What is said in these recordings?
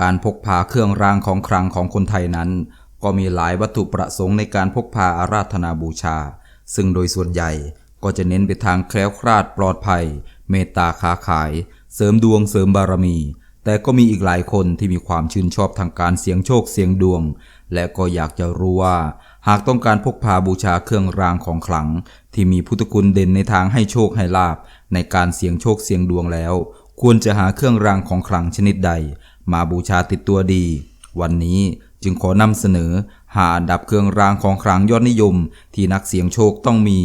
การพกพาเครื่องรางของขลังของคนไทยนั้น ก็มีหลายวัตถุประสงค์ในการพกพาอาราธนาบูชา ซึ่งโดยส่วนใหญ่ก็จะเน้นไปทางแคล้วคลาดปลอดภัย เมตตาค้าขาย เสริมดวงเสริมบารมี แต่ก็มีอีกหลายคนที่มีความชื่นชอบทางการเสี่ยงโชคเสี่ยงดวง และก็อยากจะรู้ว่า หากต้องการพกพาบูชาเครื่องรางของขลัง ที่มีพุทธคุณเด่นในทางให้โชคให้ลาบในการเสี่ยงโชคเสี่ยงดวงแล้ว ควรจะหาเครื่องรางของขลังชนิดใด มาบูชาติดตัวดี วันนี้จึงขอนำเสนอหาอันดับเครื่องรางของขลังยอดนิยม ที่นักเสี่ยงโชคต้องมี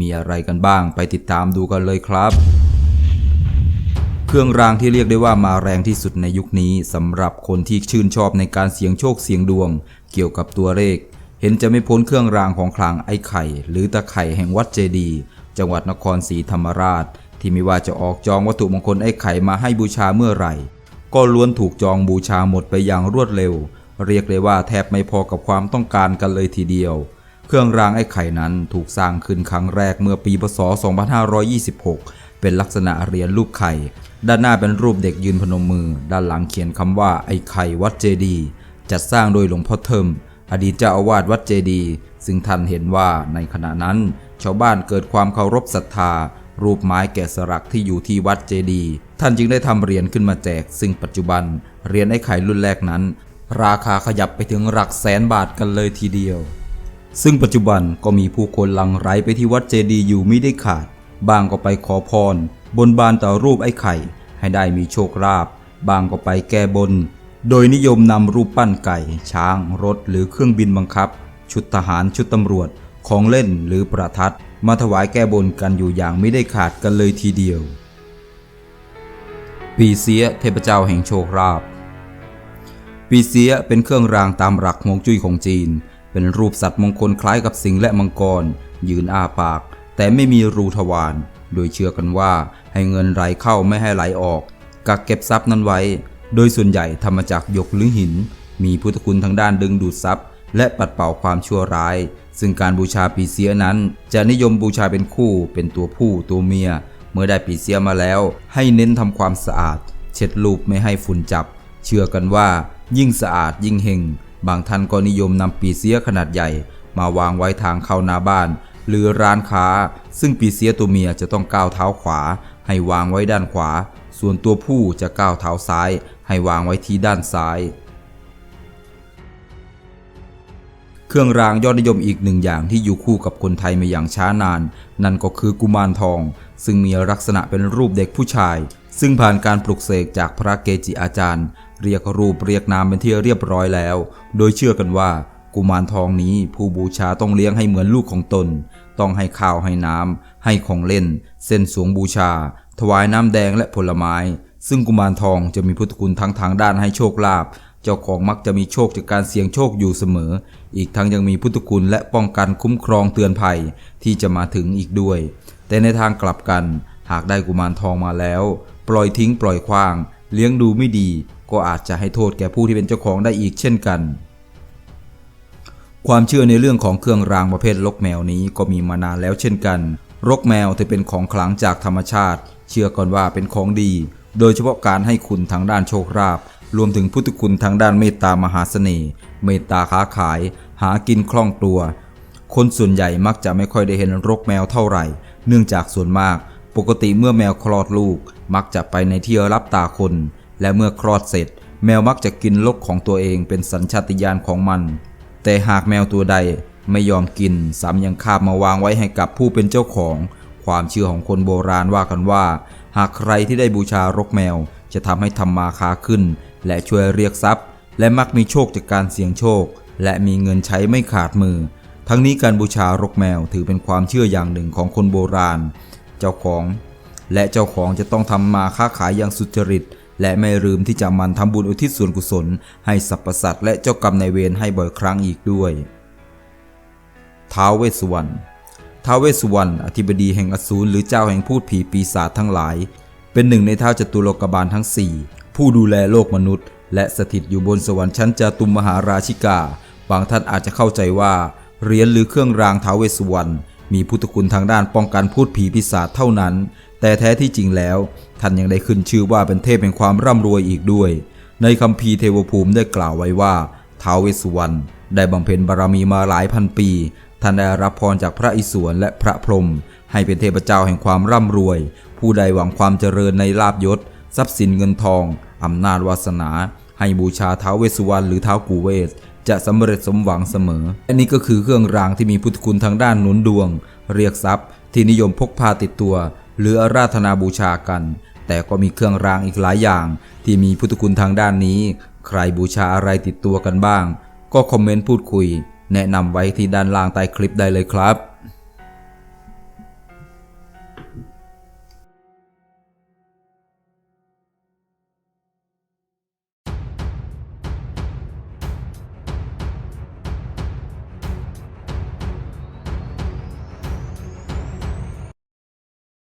มีอะไรกันบ้างไปติดตามดูกันเลยครับ เครื่องรางที่เรียกได้ว่ามาแรงที่สุดในยุคนี้สำหรับคนที่ชื่นชอบในการเสี่ยงโชคเสี่ยงดวง เกี่ยวกับตัวเลข เห็นจะไม่พ้นเครื่องรางของขลังไอ้ไข่ หรือตะไข่แห่งวัดเจดีจังหวัดนครศรีธรรมราช ที่ไม่ว่าจะออกจองวัตถุมงคลไอ้ไข่มาให้บูชาเมื่อไหร่ ก็ล้วนถูกจองบูชาหมดไปอย่างรวดเร็ว เรียกเลยว่าแทบไม่พอกับความต้องการกันเลยทีเดียว เครื่องรางไอ้ไข่นั้นถูกสร้างขึ้นครั้งแรกเมื่อปีพศ 2526 เป็นลักษณะเหรียญรูปไข่ ด้านหน้าเป็นรูปเด็กยืนพนมมือ ด้านหลังเขียนคำว่าไอ้ไข่วัดเจดี จัดสร้างโดยหลวงพ่อเทิมอดีตเจ้าอาวาสวัดเจดี ซึ่งท่านเห็นว่าในขณะนั้น ชาวบ้านเกิดความเคารพศรัทธา รูปไม้แกะสลักที่อยู่ที่วัดเจดี ท่านจึงได้ทำเหรียญขึ้นมาแจก ซึ่งปัจจุบันเหรียญไอ้ไข่รุ่นแรกนั้น ราคาขยับไปถึงหลักแสนบาทกันเลยทีเดียว ซึ่งปัจจุบันก็มีผู้คนหลั่งไหลไปที่วัดเจดีอยู่ไม่ได้ขาด บางก็ไปขอพร บนบานต่อรูปไอ้ไข่ ให้ได้มีโชคลาภ บางก็ไปแก้บน โดยนิยมนำรูปปั้นไก่ ช้าง รถ หรือเครื่องบินบังคับ ชุดทหาร ชุดตำรวจ ของเล่นหรือประทัด มาถวายแก้บนกันอยู่อย่างไม่ได้ขาดกันเลยทีเดียวปีเสียเทพเจ้าแห่งโชคลาภปีเสียเป็นเครื่องรางตามหลักฮวงจุ้ยของจีน เป็นรูปสัตว์มงคลคล้ายกับสิงและมังกร ยืนอ้าปาก แต่ไม่มีรูทวาร โดยเชื่อกันว่าให้เงินไหลเข้าไม่ให้ไหลออก กักเก็บทรัพย์นั้นไว้ โดยส่วนใหญ่ทำมาจากหยกหรือหิน มีพุทธคุณทางด้านดึงดูดทรัพย์ และปัดเป่าความชั่วร้าย ซึ่งการบูชาปีเสียนั้น จะนิยมบูชาเป็นคู่เป็นตัวผู้ตัวเมีย เมื่อได้ปีเสียมาแล้ว ให้เน้นทำความสะอาด เช็ดรูปไม่ให้ฝุ่นจับ เชื่อกันว่า ยิ่งสะอาดยิ่งเฮงบางท่านก็นิยมนำปีเสียขนาดใหญ่ มาวางไว้ทางเข้าหน้าบ้าน หรือร้านค้า ซึ่งปีเสียตัวเมียจะต้องก้าวเท้าขวา ให้วางไว้ด้านขวา ส่วนตัวผู้จะก้าวเท้าซ้าย ให้วางไว้ที่ด้านซ้าย เครื่องรางยอดนิยมอีกหนึ่งอย่างที่อยู่คู่กับคนไทยมาอย่างช้านาน นั่นก็คือกุมารทอง ซึ่งมีลักษณะเป็นรูปเด็กผู้ชาย ซึ่งผ่านการปลุกเสกจากพระเกจิอาจารย์ เรียกรูปเรียกนามเป็นที่เรียบร้อยแล้ว โดยเชื่อกันว่ากุมารทองนี้ผู้บูชาต้องเลี้ยงให้เหมือนลูกของตน ต้องให้ข้าวให้น้ำให้ของเล่น เส้นสวงบูชา ถวายน้ำแดงและผลไม้ ซึ่งกุมารทองจะมีพุทธคุณทั้งทางด้านให้โชคลาภ เจ้าของมักจะมีโชคจากการเสี่ยงโชคอยู่เสมอ อีกทั้งยังมีพุทธคุณและป้องกันคุ้มครองเตือนภัยที่จะมาถึงอีกด้วย แต่ในทางกลับกัน หากได้กุมารทองมาแล้ว ปล่อยทิ้งปล่อยขว้าง เลี้ยงดูไม่ดี ก็อาจจะให้โทษแก่ผู้ที่เป็นเจ้าของได้อีกเช่นกันความเชื่อในเรื่องของเครื่องรางประเภทลกแมวนี้ก็มีมานานแล้วเช่นกัน รกแมวถือเป็นของขลังจากธรรมชาติ เชื่อก่อนว่าเป็นของดี โดยเฉพาะการให้คุณทางด้านโชคลาภ รวมถึงพุทธคุณทางด้านเมตตามหาเสน่ห์ เมตตาค้าขาย หากินคล่องตัว คนส่วนใหญ่มักจะไม่ค่อยได้เห็นรกแมวเท่าไหร่ เนื่องจากส่วนมาก ปกติเมื่อแมวคลอดลูก มักจะไปในที่รับตาคน และเมื่อคลอดเสร็จ แมวมักจะกินลกของตัวเองเป็นสัญชาตญาณของมัน แต่หากแมวตัวใดไม่ยอมกินซ้ำยังคาบมาวางไว้ให้กับผู้เป็นเจ้าของ ความเชื่อของคนโบราณว่ากันว่า หากใครที่ได้บูชารกแมวจะทำให้ทำมาค้าขึ้น และช่วยเรียกทรัพย์ และมักมีโชคจากการเสี่ยงโชค และมีเงินใช้ไม่ขาดมือ ทั้งนี้การบูชารกแมวถือเป็นความเชื่ออย่างหนึ่งของคนโบราณ เจ้าของ และเจ้าของจะต้องทำมาค้าขายอย่างสุจริต และไม่ลืมที่จะมันทำบุญอุทิศส่วนกุศล ให้สรรพสัตว์และเจ้ากรรมนายเวรให้บ่อยครั้งอีกด้วยท้าวเวสสุวรรณท้าวเวสสุวรรณอธิบดีแห่งอสูรหรือเจ้าแห่งพูดผีปีศาจทั้งหลาย เป็นหนึ่งในท้าวจตุโลกบาลทั้งสี่ ผู้ดูแลโลกมนุษย์ และสถิตอยู่บนสวรรค์ชั้นจาตุมมหาราชิกา บางท่านอาจจะเข้าใจว่าเหรียญหรือเครื่องรางท้าวเวสสุวรรณมีพุทธคุณทางด้านป้องกันพูดผีปีศาจเท่านั้น แต่แท้ที่จริงแล้ว ท่านยังได้ขึ้นชื่อว่าเป็นเทพแห่งความร่ำรวยอีกด้วย ในคัมภีเทวภูมิได้กล่าวไว้ว่าท้าวเวสสุวรรณได้บำเพ็ญบารมีมาหลายพันปี ท่านได้รับพรจากพระอิศวรและพระพรหมให้เป็นเทพเจ้าแห่งความร่ำรวย ผู้ใดหวังความเจริญในลาบยศ ทรัพย์สินเงินทอง อำนาจวาสนา ให้บูชาเท้าเวสุวรรณหรือเท้ากูเวสจะสำเร็จสมหวังเสมออันนี้ก็คือเครื่องรางที่มีพุทธคุณทางด้านหนุนดวง เรียกทรัพย์ ที่นิยมพกพาติดตัว หรืออาราธนาบูชากัน แต่ก็มีเครื่องรางอีกหลายอย่าง ที่มีพุทธคุณทางด้านนี้ ใครบูชาอะไรติดตัวกันบ้าง ก็คอมเมนต์พูดคุย แนะนำไว้ที่ด้านล่างใต้คลิปได้เลยครับ